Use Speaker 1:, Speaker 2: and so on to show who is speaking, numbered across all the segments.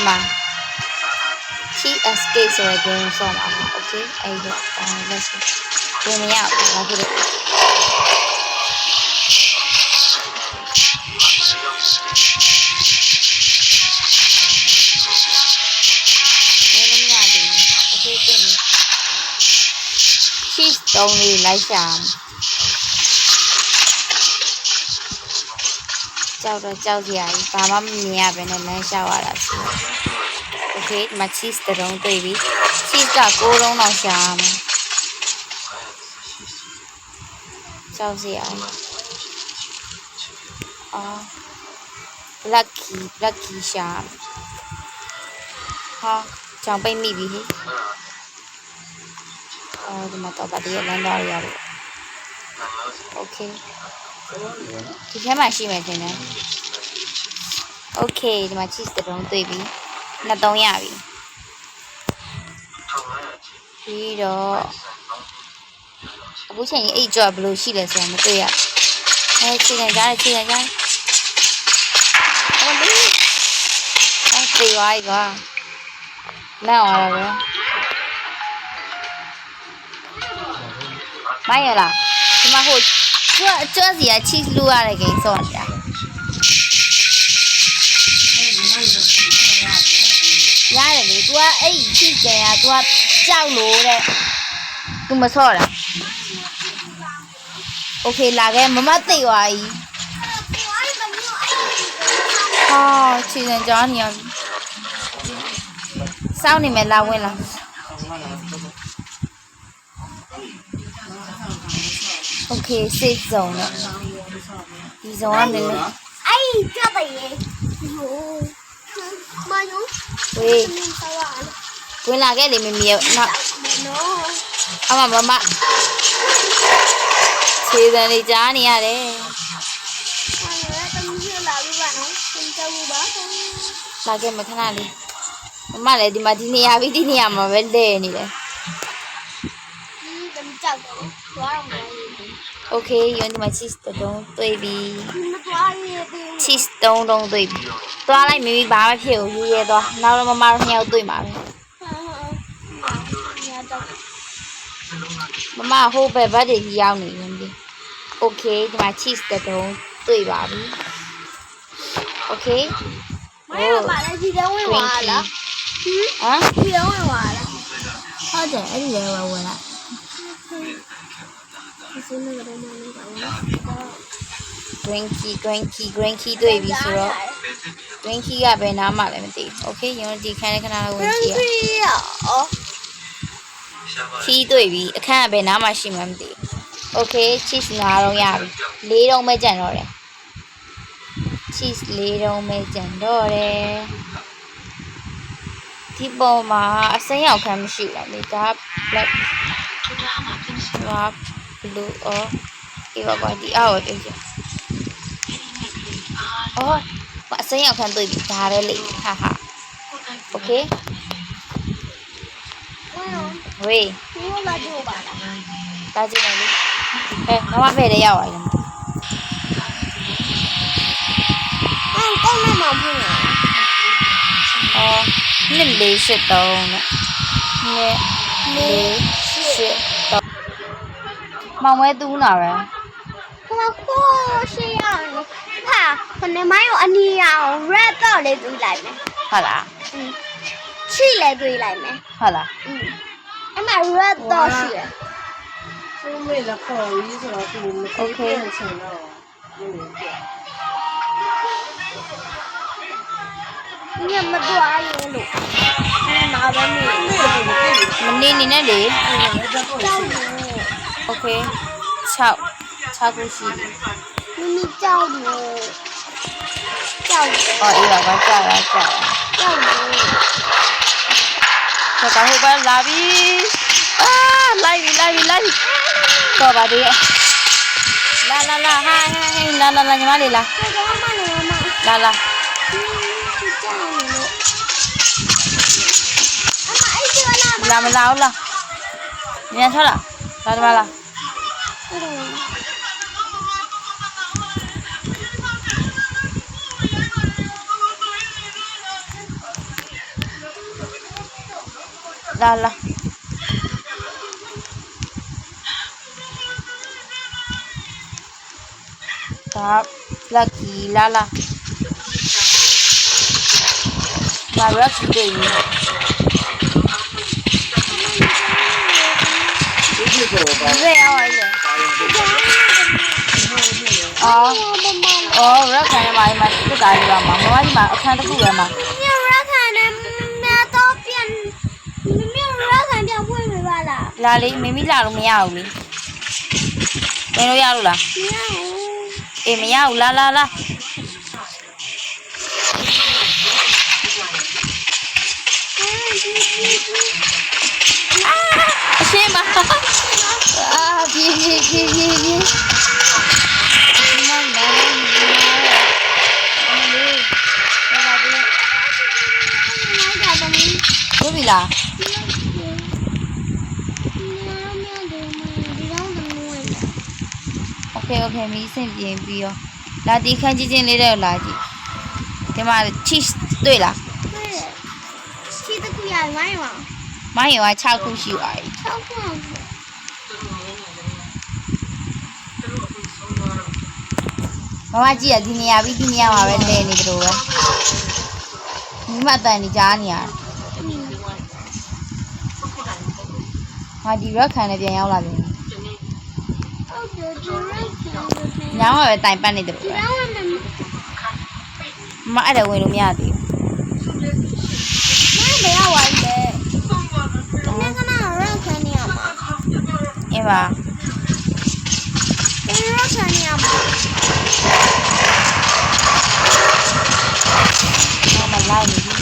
Speaker 1: ဒီမှာ TSK ဆိုတဲ့ game ဆော့မှာပါ okay အဲ့တော့ let's go ဝင်မရဘူးဘာဖြစ်လို့ဝင်လို့မရသေးဘူး okay တင်ပြီ cheese တုံးလေးလိုက်ရှာကြောက်တော့ကြောက်စရာကြီးဘာမှမမြင်ရဘဲနဲ့လမ်းလျှောက်ရတာ ဆိုတော့ okay ဒီမှာ cheese တစ်တုံးတွေ့ပြီ cheese က6တုံးလောက်ရှာရမယ်ကြောက်စရာကြီးအော် lucky lucky ရှာရမယ်ဟာကြောင်ပိတ်မိပြီဟေ့အော်ဒီမှာတော့ဗတ်တည်းလမ်းသွားရရတယ် okay ဒီထဲမှာရှိမယ်တင်တယ် okay ဒီမှာ cheese တစ်တုံးတွေ့ပြီ နှစ်တုံးရပြီပြီးတော့အခုချိန်ကြီးအိတ်ကြောဘယ်လိုရှိလဲဆိုတာမတွေ့ရဘူးအဲချိန်နေကြတယ်ချိန်နေကြတယ်ဟိုလေအဲပြေးသွားပြီကွာလက်အောင်ရတာပဲမိုင်းရလားဒီမှာဟိုကျွတ်ကျွတ်စီက cheese လူရတဲ့ကိန်းစောနေတာ တယ်လေ။ तू ကအဲ့ဒီချစ်ကြရ तू ကကြောက်လို့တဲ့။ तू မဆော့တာ။ Okay လာခဲ့မမသိသွားပြီ။ဟာခြေစံကြောင်းနေရပြီ။စောင်းနေမယ်လာဝင်လာ။ Okay safe zone နဲ့ဒီ zone ကနေလေ။
Speaker 2: အဲ့ဒီကြောက်တ
Speaker 1: ယ်
Speaker 2: ရေ။ မယုံဝေး
Speaker 1: ဝင်လာခဲ့လေမမီရဲ့နောက်အမမမခြေစံလေးကြားနေရတယ်လာခဲ့မခဏလေးမမလည်းဒီမှာဒီနေရာပြီးဒီနေရာမှာပဲလဲနေတယ်
Speaker 2: ဒီတမကြောက်တော့သွားတော့
Speaker 1: โอเคယွန်းဒီမှာ cheese တုံးတွေ့ပြီ cheese တုံးတုံးတွေ့ပြီသွားလိုက်မိမိဘာမှဖြစ်ဘူးရေးရဲသွားနောက်တော့မမတို့နှစ်ယောက်တွေ့မှာပဲမမဟိုဘက်ဘက်တွေကြီးရောက်နေရင်ပြီโอเคဒီမှာ cheese တုံးတွေ့ပါပြီโอเค
Speaker 2: မရပါလားဒီတော့ဝင်ပါလား
Speaker 1: ဟမ်
Speaker 2: ဒီတော့ဝင်ပါလား
Speaker 1: ဟုတ်တယ်အဲ့ဒီလည်းဝင်လာ
Speaker 2: ဆိုးနေကြတော့မှလည်းပါပါ
Speaker 1: green key green key green key တွေ့ပြီဆိုတော့ green key ကဘယ်နားမှလည်းမသိဘူး okay ကျွန်တော်ဒီခန်းလေးခဏလေးဝင်ကြည့်ရ
Speaker 2: key ရော
Speaker 1: key တွေ့ပြီအခန်းကဘယ်နားမှရှိမှမသိဘူး okay cheese နားတော့ရပြီ၄တော့ပဲကြံတော့တယ် cheese ၄တော့ပဲကြံတော့တယ်ဒီပေါ်မှာအစိမ်းရောက်ခန်းမရှိဘူးလေဒါ black ဒါ blue or evacuate the out တဲ့ကြာ။အော်အစိမ်းရောက်ခံတွေ့ပြီဒါပဲလေဟာဟာ။ Okay ။ဝေး
Speaker 2: ဘူးလာကြိုပါလား။
Speaker 1: ဒါကြည့်မယ်လေ။ဟဲ့မမဖဲ့တဲ့ရောက်ပါလား။
Speaker 2: ဟမ်တော့မမဘူး။
Speaker 1: အော်နှစ်လေးရှစ်တုံးနဲ့နှစ်လေးရှစ် မောင်ဝဲတူးနာပဲ
Speaker 2: ဟိုမှာခိုးရှိရအောင်ဟာခနေမိုင်းကိုအနီရောင် red dot
Speaker 1: လေးတွေးလို
Speaker 2: က်မယ်
Speaker 1: ဟုတ်လား
Speaker 3: ချိလေးတွေးလိုက်မယ်
Speaker 2: ဟုတ်လားအဲ့မှာ red dot ရှိရသူ
Speaker 1: မေးလက်ခေါ်ပြီးဆိုတော့သူမ
Speaker 2: သိပြ
Speaker 1: န်ချင်တော့ဘူးလေညမတော့အားရလို့နားပဲနေမ
Speaker 2: နေနေနဲ့
Speaker 1: လေ
Speaker 2: OK，敲敲出去。咪咪叫我，叫我。
Speaker 1: 哦，伊爸爸叫我叫我。叫我。cho ờ, cả hô
Speaker 2: ba
Speaker 1: lá bi. À lai bi lai bi lai to bà đi la
Speaker 4: la la ha ha
Speaker 1: ha la la la nhà má đi la la. La làm lao la nhà sao la la la la là là, Đó, là kỳ là là Và rất đỉnh Reo rồi Ờ
Speaker 2: Ờ, rất là mày mà Cái cái là mà Nói mà, ở thang tới cái gì mà လား
Speaker 1: လာလေမမီလာလို့မရဘူးလေမင်းတို့ရလို့လား
Speaker 2: မရဘူး
Speaker 1: အေးမရဘူးလာလာလာအရှင်းပါအာပြေးပြေးပြေးပြေးပြေးမမလာလာအမလေးဘာပါလဲ
Speaker 2: မိုက်တာသမီး
Speaker 1: ဘုပြီလား ဖဲဖဲမီးဆင်ပြင်ပြီးတော့လာတီခန့်ချင်းချင်းလေးတော့လာကြည့်ဒီမှာ cheese တွေ့လား
Speaker 2: တွေ့တယ် cheese တခုရမိုင်းပါ
Speaker 1: မိုင်းရ6ခုရှိပါတ
Speaker 2: ယ်6ခု
Speaker 1: မမကြီးကဒီနေရာပြီးဒီနေရာမှာပဲလဲနေကြတော့ပဲမိမအတန်ကြီးကြားနေရတယ်ဟာဒီရက်ခံနဲ့ပြန်ရောက်လာပြ
Speaker 2: န်
Speaker 1: ညောင်းမှာပဲတိုင်ပတ်နေတယ်
Speaker 2: ဒီ
Speaker 1: ပဲ
Speaker 2: တော့လည်း
Speaker 1: မအဲ့ဒါဝင်လို့မရသေး
Speaker 2: မိုင်းမရဝိုင်းလေဒီနေ့ကနရက်ခံနေရမှာ
Speaker 1: ဘူးအင်းပါ
Speaker 2: ဒီရက်ခံနေရမှာ
Speaker 1: မမလိုက်နေပြီ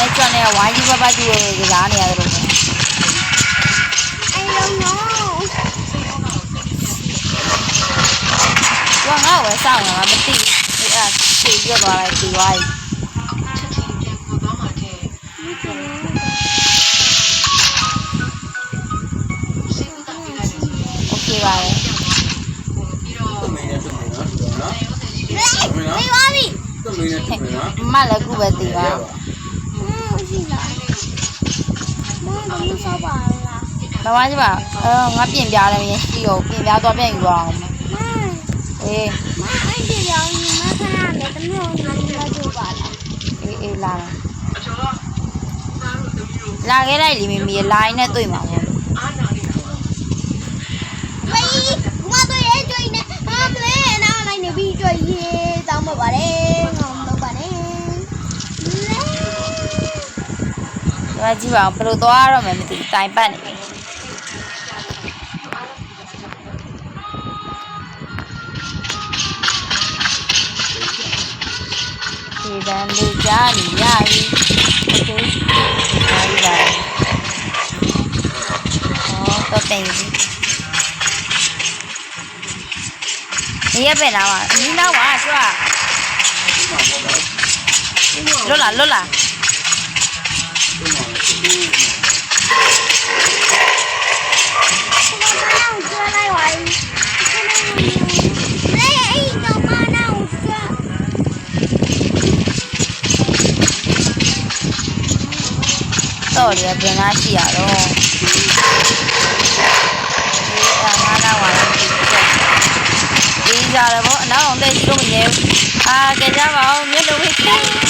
Speaker 2: နဲ့ကြွ
Speaker 1: နဲ့ဝိုင်းကြီးပတ်ပတ်ကြီးရဲ့ကစားနေရတယ်လို့ပဲဝါငါဝယ်ဆောင်ငါမသိအဲ့ဒါသိရသွားလိုက်
Speaker 2: ဒီ
Speaker 4: ဝိုင်းမ
Speaker 1: လည်းခုပဲတည်ပါ
Speaker 2: မမမဆောက်ပါလား
Speaker 1: မမကြီးပါအဲငါပြင်ပြတယ်ရင်ရှိရောပြင်ပြသွားပြန်ယူအောင်
Speaker 2: မ
Speaker 1: အေး
Speaker 2: မအဲ့ဒီရောင်းမခဏနဲ့တမျိုးနေလာကြပါလား
Speaker 1: အေးအေးလာလာခဲ့လိုက်လीမိမိလိုင်းနဲ့တွေ့မှာပေါ့
Speaker 2: ဝေးမတို့ရဲ့ကြွနေဟာပလဲနောက်လိုက်နေပြီးကြွရေးတောင်းပါပါတယ်ငေါမလုပ်ပါနဲ့လဲ
Speaker 1: ဒီမှာကြည့်ပါအောင်ဘယ်လိုသွားရမယ်မသိဘူးတိုင်ပတ်နေပြီဒီတန်လေးကြားနေရရင်ဒီပါပါဟောတော့တင်ပြီ你也别拿嘛，你拿嘛是吧？落啦落啦。
Speaker 2: တော့မနောက်ကျွဲ
Speaker 1: တော့လေပြန်လာရှိရတော့ဒီအငါနာဝါလာဒီဒီကြရပေါ့အနောက်အောင်တဲ့ရှိလို့မနေဘူးအာကြကြပါဦးမြတ်တော်ဝိတ်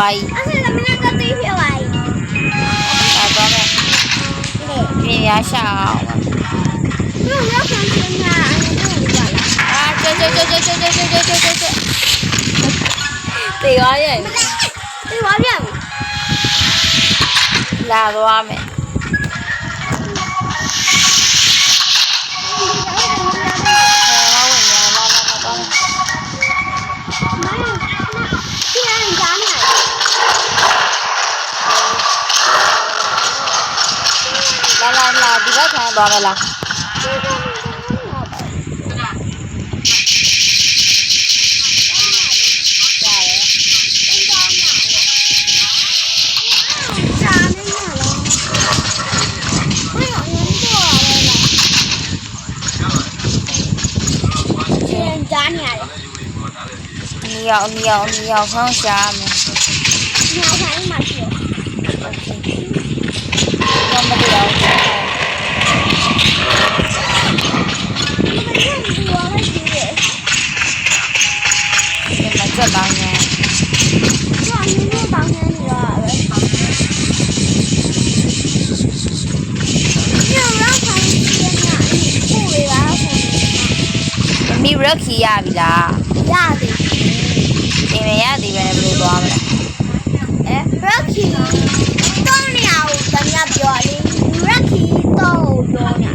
Speaker 1: န်ယူအောင်သေးပါလားအဲ့မှာဦးရခံဆိုင်ရသေးပါပြီအဲ့တော့မယ်ပြင်ရရှာအောင်အာကြကြကြကြကြကြကြကြကြကြတေသွားရဲ့
Speaker 2: ဒီပါပြန်ပြီ
Speaker 1: လာသွားမယ် လာလာလာ
Speaker 2: ဒီ
Speaker 1: ဘက်ခံသွားမယ်လားရ
Speaker 2: မှာရှိတယ်ဒီမှာ
Speaker 1: စက်ပေါင်းနေ
Speaker 2: ကျွမ်းနေတော့တောင်းနေရတာပဲညောင်ခိုင်းနေရညာကိုရတာဆို
Speaker 1: မီရက်ခီရပြီလား
Speaker 2: ရတယ်
Speaker 1: အင်းမရသေးပဲဘယ်လိုသွားမလဲ
Speaker 2: အဲ Rocky တော့နေအောင်တမန်ပြောလေ Rocky တော့ပြောနေ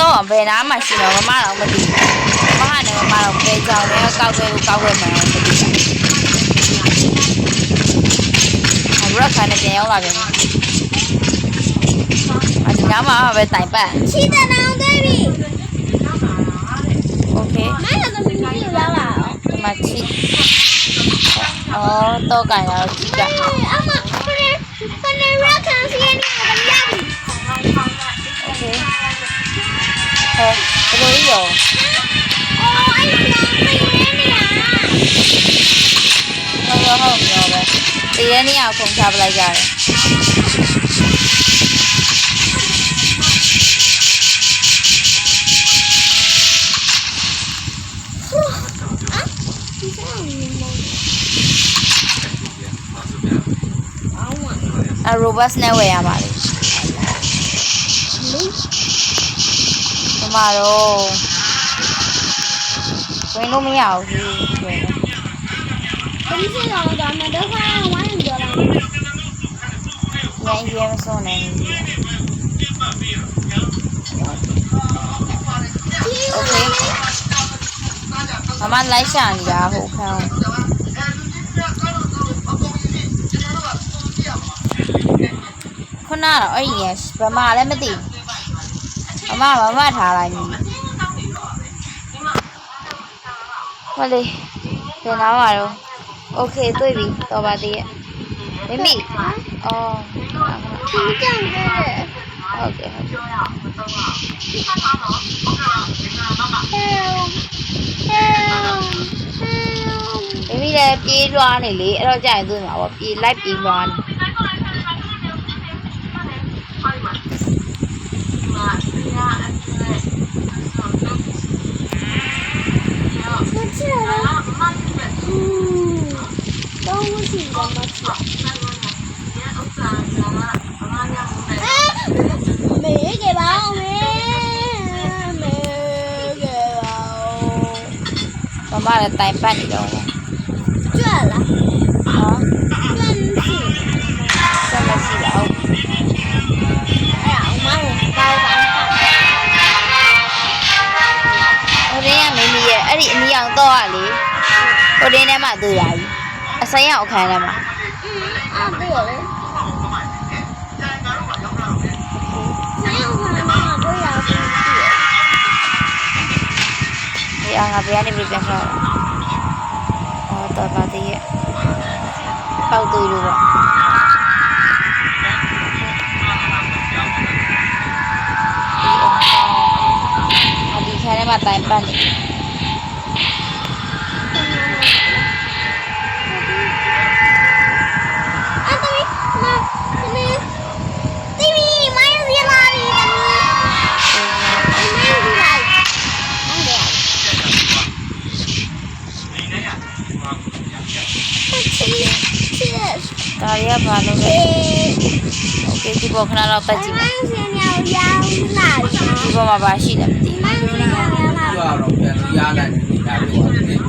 Speaker 1: တော့ဘယ်နားမှာရှိတော့မမတော့မသိဘူးမမနဲ့မမတော့ပဲကြောင်လဲကောက်ခဲကိုကောက်ခဲမှန်းတော့မသိဘူး Rocky နဲ့ပြန်ရောက်လာပြန်အဒီနားမှာပဲတိုင်ပတ်
Speaker 2: ရှိတဲ့နောင်သေးပြီ
Speaker 1: Okay
Speaker 2: မမတော့မင်းရောက်လာ Machi.
Speaker 1: ဒီမှာချစ်အော်တော့ကန်ရတော့ချစ်က
Speaker 2: အမခရခရ Rocky စီးနေတယ်ရပြီ
Speaker 1: โอเคဟဲ့ဘယ်လိုလဲရော
Speaker 2: အော်အဲ့ဒါသိနေနေရ
Speaker 1: ဟုတ်ရောဟုတ်ရောပဲတည်တဲ့နေရာကိုဖုန်ချပလိုက်ကြတယ် အရိုဘတ်နဲ့ဝယ်ရပါလေဒီမှာတော့ဝင်လို့မရဘူးဝင်
Speaker 2: သမီးစီတော့တော့မတော့ခိုင်းဝိုင်းပြောလာ
Speaker 1: ညင်ရဲမစုံနိုင်โอเคမမလိုက်ရှာနေတာဟိုခ ခုနကတော့အဲ့ဒီရဘယ်မှာလဲမသိဘူးမမမမထားလိုက်ပြီဟောလေပြန်လာပါတော့โอเคတွေ့ပြီတော်ပါသေးရဲ့မိမိအော်
Speaker 2: ဒီကြောင့်ပဲ
Speaker 1: ဟုတ်ကဲ့ဟုတ်ကဲ့
Speaker 2: ဟဲ့ဟဲ့
Speaker 1: မိမိလည်းပြေးလွှားနေလေအဲ့တော့ကြာရင်တွေ့မှာပေါ့ပြေးလိုက်ပြေးလွှားနေ
Speaker 2: မချစ်ရလားอืมတော့မ ရဲ့အဲ့
Speaker 1: ဒီအနီအောင်တော့ရလေဟိုတင်းထဲမှာတွေ့ရပြီအစိမ်းရောက်အခန်းထဲမှာ
Speaker 2: အဲ့ဒါလေဆိုင်အောင်ကမှတော့ရပြီ
Speaker 1: ဒီအောင်ကဘယ်ကနေပြန်ပြန်ခေါ်အော်တော့ပါသေးရဲ့ပေါက်သွေးလို့ပေါ့ဒီခန်းထဲမှာတိုင်ပတ်နေ
Speaker 2: အဲ့ဒါလေမမတီဗီမိုင်းစီလာပြီတမီးမိုင်းစီလာအဲ့ဒါချစ်ချစ်
Speaker 1: ဒါရီကဘာလို့လဲ
Speaker 2: အေး
Speaker 1: โอเคဒီပေါ်ခဏတော့ပတ်ကြည့်မယ်
Speaker 2: မိုင်းစီညောင်ရောင်းလာပြီ
Speaker 1: ဒီပေါ်မှာဘာရှိလဲမသိဘူး
Speaker 2: မိုင်းစီညောင်ရောင်းလာ
Speaker 4: ပြတော့ပြန်လို့ရလိုက်နေတာပြောပါ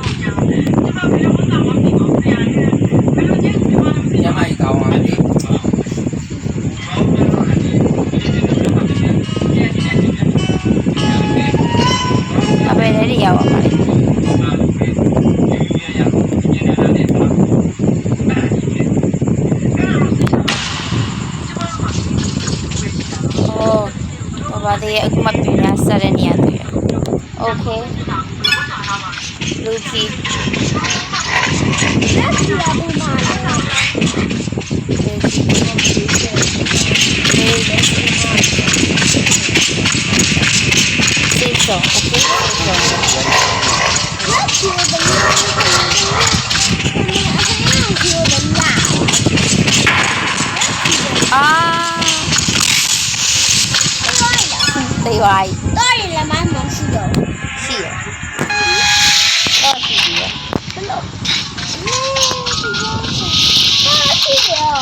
Speaker 1: သေးရဲ့အခုမှပြင်ရဆက်တဲ့နေ
Speaker 2: ပြောရလား
Speaker 1: တေးဝိုင်း
Speaker 2: တော့ရလည်းမမရှိတော့
Speaker 1: ရှိရတော့ရှိပြီရ
Speaker 2: ဘလို့ဟာရှိရော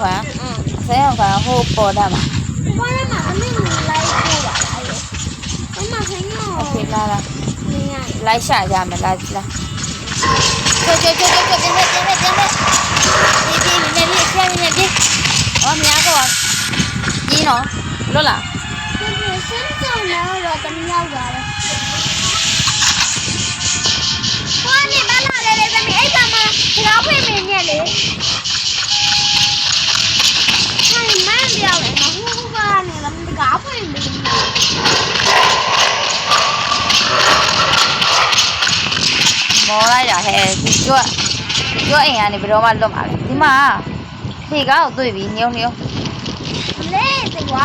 Speaker 1: ဟုတ် တယ်ဒီတေးဝိုင်းတော့ရှိရဟောဒီတော့ကျမလည်းပိုးပြန်ပြီဟမ်
Speaker 2: မဆိုင်အောင်ပါမမလေးသိလား
Speaker 1: အစဲအောင်ခါ
Speaker 2: အင်း
Speaker 1: အစဲအောင်ခါဟိုပေါ်တာမှာ
Speaker 2: ဘာလဲမအမေလိုက်ပို့ပါလားအမဆိုင်ရော
Speaker 1: โอเคလာလာ
Speaker 2: နေရ
Speaker 1: လိုက်ရှာကြမယ်လာလာကျော်ကျော်ကျော်ကျော်တင်နေတင်နေတင်နေဒီဒီနေနေပြန်နေဒီအော်မြားတော့ဒီနော်လို့လား
Speaker 2: ဒီစမ်းကြောင်တော့တမရောက်ပါလေဟောနေမလာလေလေသမီးအဲ့ကမှကြောက်ဖိမင်းနဲ့လေဟိုင်းမန်းပြောင်းလေမဟုတ်ဘူးကနေလည်း မော
Speaker 1: လိုက်တာဟဲ့ဒီကျွတ်ကျွတ်အိမ်ကနေဘယ်တော့မှလွတ်မှာလဲဒီမှာထေကားကိုတွေ့ပြီညုံညုံ
Speaker 2: လေတေဝါ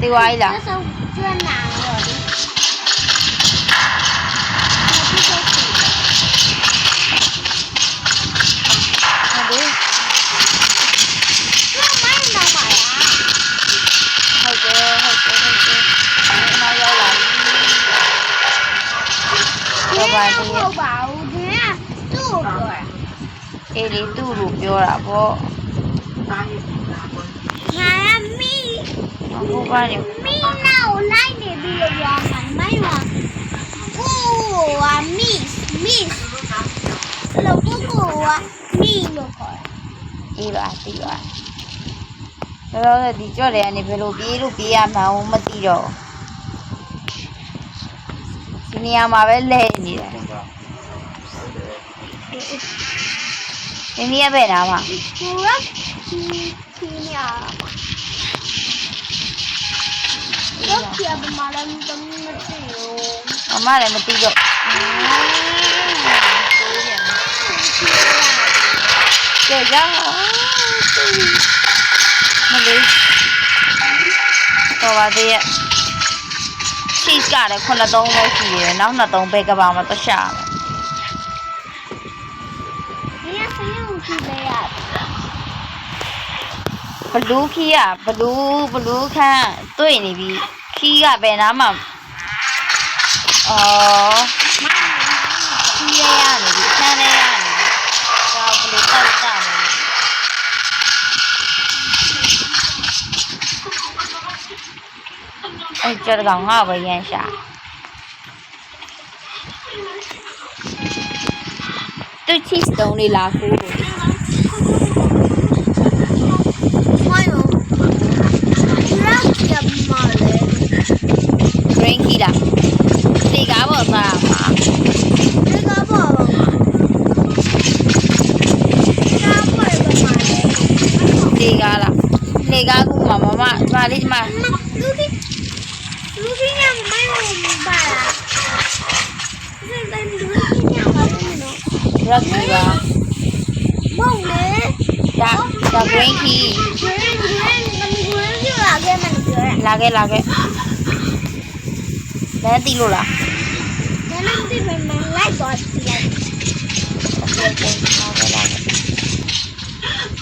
Speaker 1: တေဝါကြီးလားကျွတ်နာတော့ ပြောတာပေါ့ငါကမိဘိုးဘာနေမိနောက်လိုက်နေပြီးတော့
Speaker 2: ရွာမှာ
Speaker 1: မိုင်းပါ
Speaker 2: ကိုဝါမိမိလောကကိုဝါမိလို့ခေါ်
Speaker 1: အေးပါဒီပါလောလောဒီကြော်တယ်ကနေဘယ်လိုပြေးလို့ပြေးရမှန်းမသိတော့ဒီနေရာမှာပဲလဲနေတယ် မိမိရပဲ့တာပါ
Speaker 2: ကိုကဒီဒီညာတော့ပြမလာလို့တမင်းမသိဘူး
Speaker 1: အမလည်းမသိတော့ကဲရောမလေးတော့ပါသေးရဲ့ cheese ကလည်း9သုံးပဲရှိရယ်နောက်2သုံးပဲကဘာမှတ
Speaker 2: ခြား
Speaker 1: ဘလူးခီးကဘလူးဘလူးခန့်တွေ့နေပြီခီးကဘယ်နားမှာအော်ခီးရရနေပြီခန်းရရနေပြီဒါဘလူးတောက်တာနေအဲ့ကြတော့ငါ့ဘရန်ရှာတူချစ်တုံးလေးလာခိုးလို့ သိလားတေကားပေါ်သွားတာပါ
Speaker 2: တေကားပေါ်ပါမှာတေကားပေါ်ပါမှာ
Speaker 1: တေကားလားတေကားကမမမဒါလေးမ
Speaker 2: လူကြီးလူကြီးကမမပါလား
Speaker 1: ရက်ကြီးပါ
Speaker 2: မုံလေ
Speaker 1: ဒါဒါ green key လာခဲ့လာခဲ့ để đi luôn à? Để nó đi mình mang lại rồi.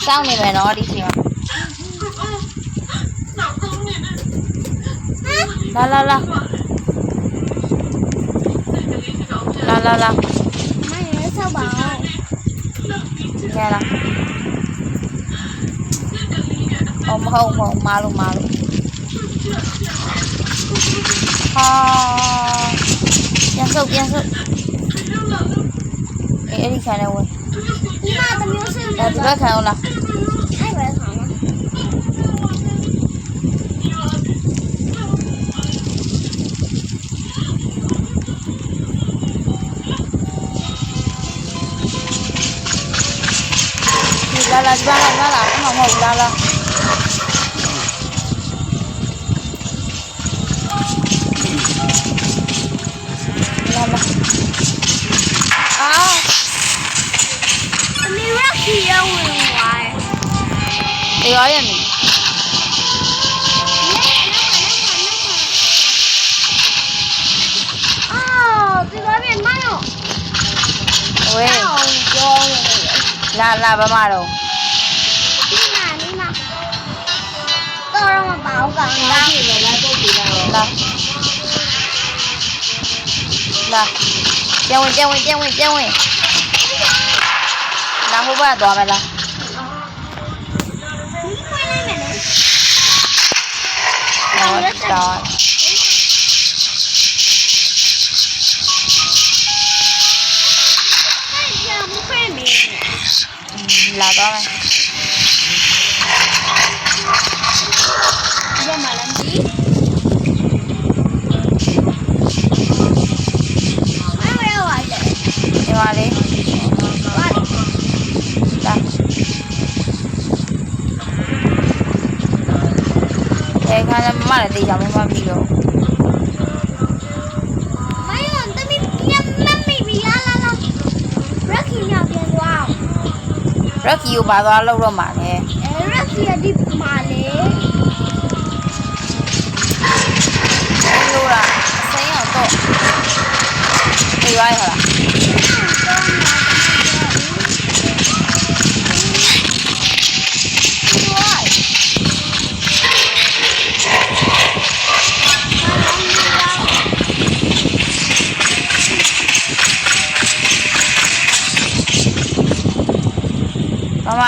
Speaker 1: Sao mình
Speaker 2: lại nói đi chị mà? La
Speaker 1: la la. La la la. Mày nói sao
Speaker 2: bảo? Nghe là. Ông không,
Speaker 1: ông malu malu. Yasuk, yasuk. Eh, ini kan awal. Ya, tiba kan awal. Lala, lala, lala, lala, lala,
Speaker 2: lala, lala, ရက်ခီရဝင်သွားတယ်
Speaker 1: ဒီရောရဲ့မီ
Speaker 2: အော်ဒီလိုပဲမရော
Speaker 1: ဝဲ
Speaker 2: အောင်ပြောနေတယ်
Speaker 1: လာလာဘာမတော့
Speaker 2: ဒီ မှာဒီမှာတော့တော့မပါဘူးကောင်လား
Speaker 3: ဒီမှာလိုက်ပုတ်ပြီးတော့
Speaker 1: လာလာပြန်ဝင်ပြန်ဝင်ပြန်ဝင်ပြန်ဝင်လာဟိုဘက်သွားမယ်လား
Speaker 2: ဒီခွဲလိုက်မယ်လေ
Speaker 1: ဟောတော့
Speaker 2: အဲ့ဒီမခွဲမယ်
Speaker 1: လာသွားမယ်
Speaker 2: ဒီမှာလည်းဒီအဲ့ရပါလေ
Speaker 1: အဲခါလည်းမမလည်းတေးကြမမပြီးတော့
Speaker 2: မယောတမီးပြန်မမီဘီလာလာလာရက်ခီညပြန်သွား
Speaker 1: ရက်ခီကိုပါသွားလောက်တော့မှာလေ
Speaker 2: အဲရက်ခီရဒီမာလေ
Speaker 1: လို့လားအစိမ်းအောင်တော့အေးရွားရဟလား မ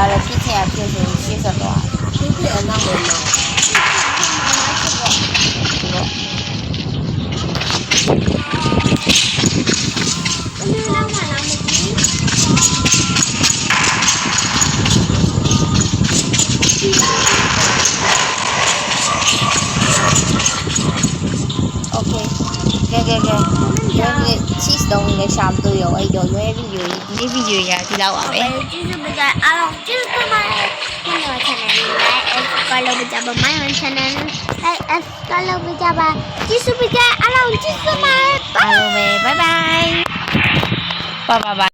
Speaker 2: ကြားတယ်
Speaker 1: ဖြစ်ချင်ရဖြစ်ဆိုရှေ့ဆက်သွား
Speaker 3: သူ့ရဲ့အနောက်မှာ
Speaker 1: ဒီတော့
Speaker 2: သမီး
Speaker 1: cheese တုံးလေးရှာမတွေ့ရောအဲ့တော့ရွေးဗီဒီယိုဒီနေ့ဗီဒီယိုရဒီလောက်ပါပဲ
Speaker 2: ပဲကျေးဇူးပါကြအားလုံးကျေးဇူးပါပါတယ်ဒီနေ့ channel လေး like and follow ပါကြပါ my own channel like and follow ပါကြပါကျေးဇူးပါကြအားလုံးကျေးဇူးပါ
Speaker 1: အားလုံးပဲ bye bye bye bye bye